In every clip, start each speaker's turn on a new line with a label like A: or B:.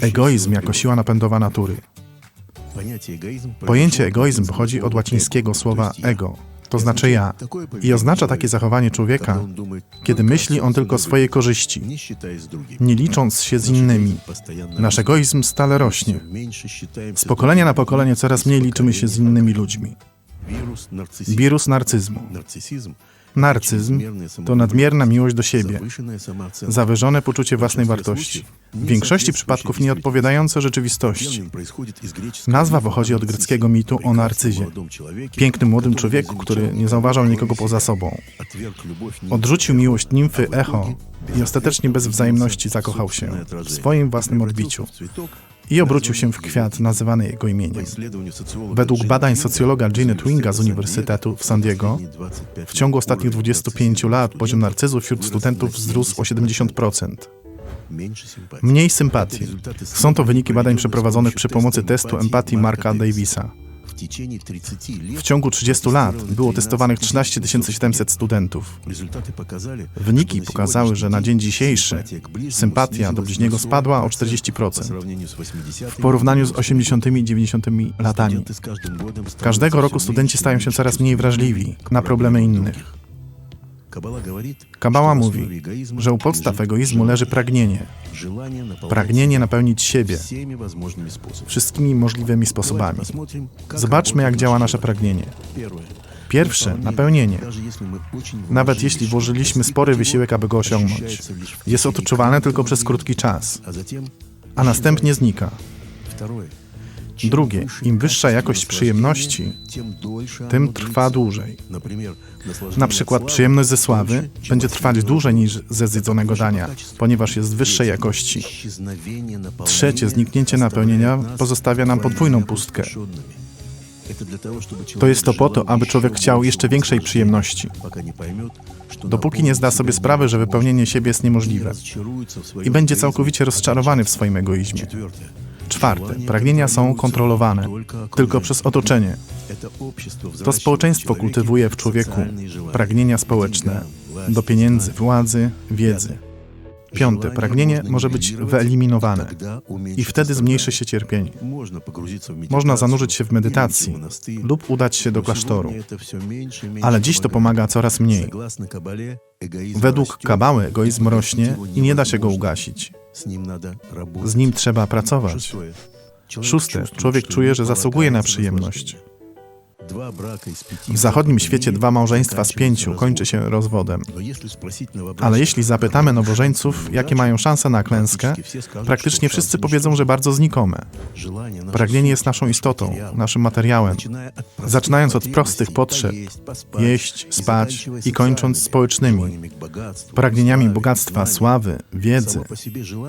A: Egoizm jako siła napędowa natury. Pojęcie egoizm pochodzi od łacińskiego słowa ego, to znaczy ja, i oznacza takie zachowanie człowieka, kiedy myśli on tylko o swojej korzyści, nie licząc się z innymi. Nasz egoizm stale rośnie. Z pokolenia na pokolenie coraz mniej liczymy się z innymi ludźmi. Wirus narcyzmu. Narcyzm to nadmierna miłość do siebie, zawyżone poczucie własnej wartości, w większości przypadków nieodpowiadające rzeczywistości. Nazwa pochodzi od greckiego mitu o narcyzie, pięknym młodym człowieku, który nie zauważał nikogo poza sobą. Odrzucił miłość nimfy Echo i ostatecznie bez wzajemności zakochał się w swoim własnym odbiciu i obrócił się w kwiat nazywany jego imieniem. Według badań socjologa Giny Twinga z Uniwersytetu w San Diego, w ciągu ostatnich 25 lat poziom narcyzu wśród studentów wzrósł o 70%. Mniej sympatii. Są to wyniki badań przeprowadzonych przy pomocy testu empatii Marka Davisa. W ciągu 30 lat było testowanych 13 700 studentów. Wyniki pokazały, że na dzień dzisiejszy sympatia do bliźniego spadła o 40% w porównaniu z 80. i 90. latami. Każdego roku studenci stają się coraz mniej wrażliwi na problemy innych. Kabała mówi, że u podstaw egoizmu leży pragnienie. Pragnienie napełnić siebie wszystkimi możliwymi sposobami. Zobaczmy, jak działa nasze pragnienie. Pierwsze, napełnienie. Nawet jeśli włożyliśmy spory wysiłek, aby go osiągnąć, jest odczuwalne tylko przez krótki czas, a następnie znika. Drugie, im wyższa jakość przyjemności, tym trwa dłużej. Na przykład przyjemność ze sławy będzie trwać dłużej niż ze zjedzonego dania, ponieważ jest wyższej jakości. Trzecie, zniknięcie napełnienia pozostawia nam podwójną pustkę. To jest to po to, aby człowiek chciał jeszcze większej przyjemności, dopóki nie zda sobie sprawy, że wypełnienie siebie jest niemożliwe i będzie całkowicie rozczarowany w swoim egoizmie. Czwarte, pragnienia są kontrolowane tylko przez otoczenie. To społeczeństwo kultywuje w człowieku pragnienia społeczne do pieniędzy, władzy, wiedzy. Piąte, pragnienie może być wyeliminowane i wtedy zmniejszy się cierpienie. Można zanurzyć się w medytacji lub udać się do klasztoru, ale dziś to pomaga coraz mniej. Według Kabały egoizm rośnie i nie da się go ugasić. Z nim trzeba pracować. Szóste, człowiek czuje, że zasługuje na przyjemność. W zachodnim świecie dwa małżeństwa z pięciu kończy się rozwodem. Ale jeśli zapytamy nowożeńców, jakie mają szanse na klęskę, praktycznie wszyscy powiedzą, że bardzo znikome. Pragnienie jest naszą istotą, naszym materiałem. Zaczynając od prostych potrzeb. jeść, spać i kończąc społecznymi. Pragnieniami bogactwa, sławy, wiedzy.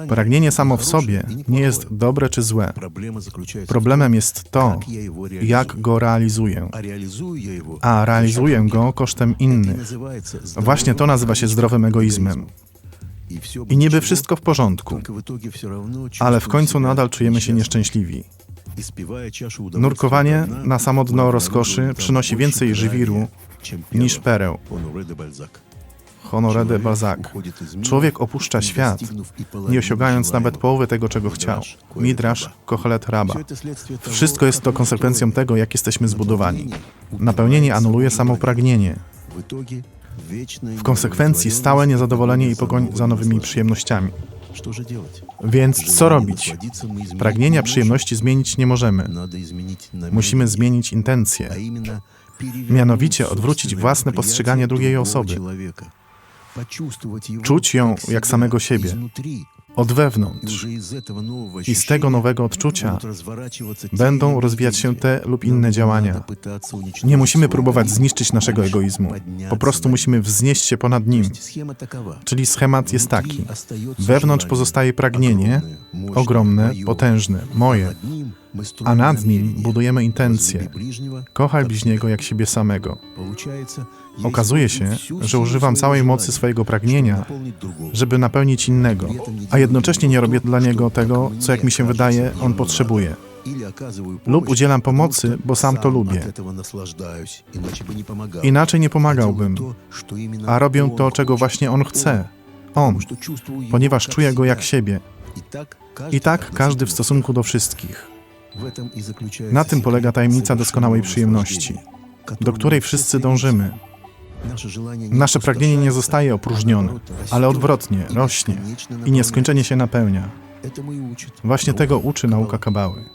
A: Pragnienie samo w sobie nie jest dobre czy złe. Problemem jest to, jak go realizuję a realizuję go kosztem innych. Właśnie to nazywa się zdrowym egoizmem. I niby wszystko w porządku, ale w końcu nadal czujemy się nieszczęśliwi. Nurkowanie na samo dno rozkoszy przynosi więcej żywiru niż pereł. Honoré de Balzac. Człowiek opuszcza świat, nie osiągając nawet połowy tego, czego chciał. Midrash Kohelet Rabba. Wszystko jest to konsekwencją tego, jak jesteśmy zbudowani. Napełnienie anuluje samo pragnienie. W konsekwencji stałe niezadowolenie i pogoń za nowymi przyjemnościami. Więc co robić? Pragnienia przyjemności zmienić nie możemy. Musimy zmienić intencje. Mianowicie odwrócić własne postrzeganie drugiej osoby. Czuć ją jak samego siebie, od wewnątrz. I z tego nowego odczucia będą rozwijać się te lub inne działania. Nie musimy próbować zniszczyć naszego egoizmu. Po prostu musimy wznieść się ponad nim. Czyli schemat jest taki. Wewnątrz pozostaje pragnienie, ogromne, potężne, moje, a nad nim budujemy intencje. Kochaj bliźniego jak siebie samego. Okazuje się, że używam całej mocy swojego pragnienia, żeby napełnić innego, a jednocześnie nie robię dla niego tego, co jak mi się wydaje, on potrzebuje. Lub udzielam pomocy, bo sam to lubię. Inaczej nie pomagałbym, a robię to, czego właśnie on chce. On, ponieważ czuję go jak siebie, I tak każdy w stosunku do wszystkich. Na tym polega tajemnica doskonałej przyjemności, do której wszyscy dążymy. Nasze pragnienie nie zostaje opróżnione, ale odwrotnie, rośnie i nieskończenie się napełnia. Właśnie tego uczy nauka Kabały.